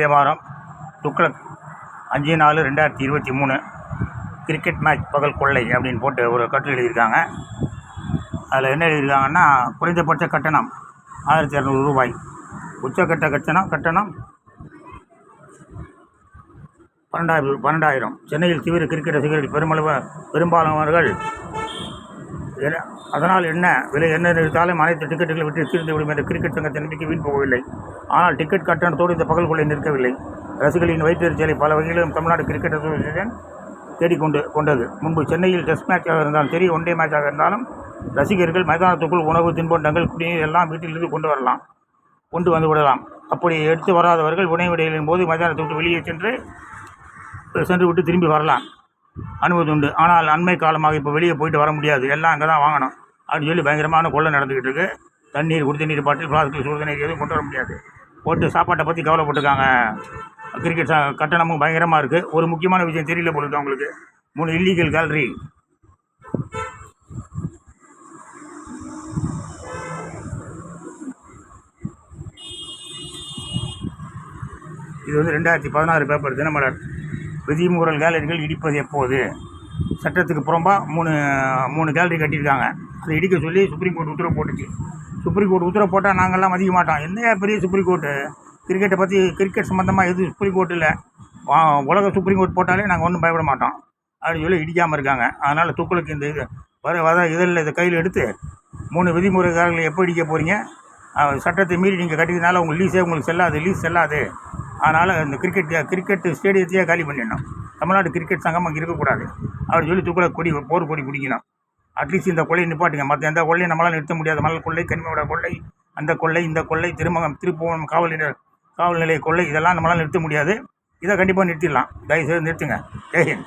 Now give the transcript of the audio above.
தேவாரம் துக்ளக் அஞ்சு நாலு ரெண்டாயிரத்தி இருபத்தி மூணு. கிரிக்கெட் மேட்ச் பகல் கொள்ளை அப்படின்னு போட்டு ஒரு கட்டுரை எழுதியிருக்காங்க. அதில் என்ன எழுதியிருக்காங்கன்னா குறைந்தபட்ச கட்டணம் ஆயிரத்தி இரநூறு ரூபாய். உச்சக்கட்ட கட்டணம் கட்டணம் பன்னெண்டாயிரம் பன்னெண்டாயிரம். சென்னையில் தீவிர கிரிக்கெட் ரசிகர்கள் பெருமளவு பெரும்பாலானவர்கள் அதனால் என்ன? விலை என்ன நிறுத்தாலும் அனைத்து டிக்கெட்டுகளை விட்டு தீர்ந்து விடும் என்ற கிரிக்கெட் சங்கத்தின் நம்பிக்கை வீண் போகவில்லை. ஆனால் டிக்கெட் கட்டணத்தோடு இந்த பகல் கொள்ளை நிற்கவில்லை. ரசிகர்களின் வயிற்றுச்சலை பல வகையிலும் தமிழ்நாடு கிரிக்கெட் அசோசியேஷன் தேடிக்கொண்டு கொண்டது. முன்பு சென்னையில் டெஸ்ட் மேட்சாக இருந்தாலும் சரி ஒன் டே மேட்சாக இருந்தாலும் ரசிகர்கள் மைதானத்துக்குள் உணவு தின்பண்டங்கள் குடிநீர் எல்லாம் வீட்டிலிருந்து கொண்டு வரலாம். கொண்டு வந்து விடலாம். அப்படி எடுத்து வராதவர்கள் உணவு இடைவெளியின் போது மைதானத்தை விட்டு வெளியே சென்று சென்று விட்டு திரும்பி வரலாம். அனுமதி உண்டு. ஆனால் அண்மை காலமாக இப்போ வெளியே போயிட்டு வர முடியாது. எல்லாம் அங்கே தான் வாங்கணும். அப்படின்னு சொல்லி பயங்கரமான கொள்ளை நடந்துக்கிட்டு இருக்குது தண்ணீர் குடி தண்ணீர் பாட்டில் பிளாஸ்டிக் சுடு தண்ணீர் எதுவும் கொண்டு வர முடியாது. போட்டு சாப்பாட்டை பற்றி கவலைப்பட்டுருக்காங்க. கிரிக்கெட் சா- கட்டணமும் பயங்கரமாக இருக்குது ஒரு முக்கியமான விஷயம் தெரியல போல அவங்களுக்கு மூணு இல்லீகல் கேலரி இது வந்து ரெண்டாயிரத்தி பதினாறு பேப்பர் தினமலர். விதிமுறல் கேலரிகள் இடிப்பது எப்போது? சட்டத்துக்கு புறம்பாக மூணு மூணு கேலரி கட்டியிருக்காங்க. அதை இடிக்க சொல்லி சுப்ரீம் கோர்ட் உத்தரவு போட்டுச்சு. சுப்ரீம் கோர்ட் உத்தரவு போட்டால் நாங்கள்லாம் மதிக்க மாட்டோம். என்னையா பெரிய சுப்ரீம் கோர்ட்டு கிரிக்கெட்டை பற்றி கிரிக்கெட் சம்மந்தமாக எதுவும் சுப்ரீம் கோர்ட் இல்லை. உலக சுப்ரீம் கோர்ட் போட்டாலே நாங்கள் ஒன்றும் பயப்பட மாட்டோம். அப்படின்னு சொல்லி இடிக்காமல் இருக்காங்க. அதனால் துக்களுக்கு இந்த இது வர வர இதில் இதை கையில் எடுத்து மூணு விதிமுறைகாரர்களை எப்போ இடிக்க போகிறீங்க சட்டத்தை மீறி நீங்கள் கட்டியதுனால உங்கள் லீஸே உங்களுக்கு செல்லாது லீஸ் செல்லாது. அதனால் இந்த கிரிக்கெட் கிரிக்கெட் ஸ்டேடியத்தையே காலி பண்ணிடணும். தமிழ்நாடு கிரிக்கெட் சங்கம் அங்கே இருக்கக்கூடாது. அப்படின்னு சொல்லி தூக்கல கொடி போர் கொடி பிடிக்கணும் அட்லீஸ்ட் இந்த கொள்ளையை நிப்பாட்டுங்க. மற்ற எந்த கொள்ளையும் நம்மளால் நிறுத்த முடியாது. மணல் கொள்ளை கனிமோட கொள்ளை அந்த கொள்ளை இந்த கொள்ளை திருமணம் திருப்புவனம் காவல் நிலைய காவல் நிலைய கொள்ளை இதெல்லாம் நம்மளால் நிறுத்த முடியாது. இதை கண்டிப்பாக நிறுத்திடலாம். தயவுசெய்து நிறுத்துங்க. ஜெய்ஹிந்த்